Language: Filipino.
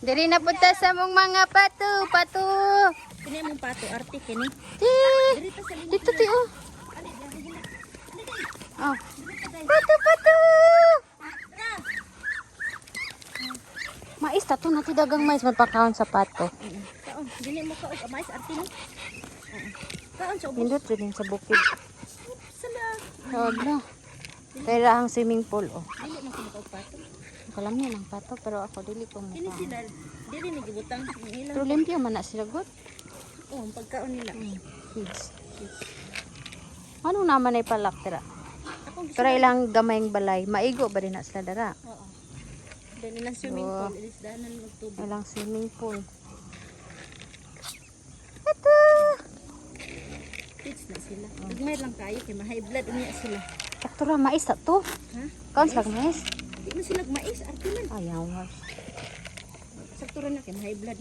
Diri na punta sa mong mga pato, pato. Kini mong pato, arte kini. Linya. Dito ti oh. Oh. Pato, pato. Mais tato na ti dagang mais magpakaon sa pato. Kaon, dili mo kaon, amay sa arte ni. Kaon sa ubos. Nindot rin sa bukid. Sala. Huwag na. Kaya ang swimming pool oh. Sila kaon pato. Pero ako dili ko Kini mukha. sila, dili ni gibutang ilang. Pero limpyo man na sila good. Oh, ang pagkaon nila. Kids. Ano naman ay palak tira? Pero ilang gamayng balay, maigo ba din na sila dara? Oo. Dili lang swimming Oo. pool, ilis danan magtubig. Ilang swimming pool. Ito! Kids na sila. Nagmay lang kayo kay ma-high blood niya sila. Taktura mais na to. Ha? Kaon sila mais? Di mo sila mais, arte man. Ayaw. Sakto rin na kay ma-high blood na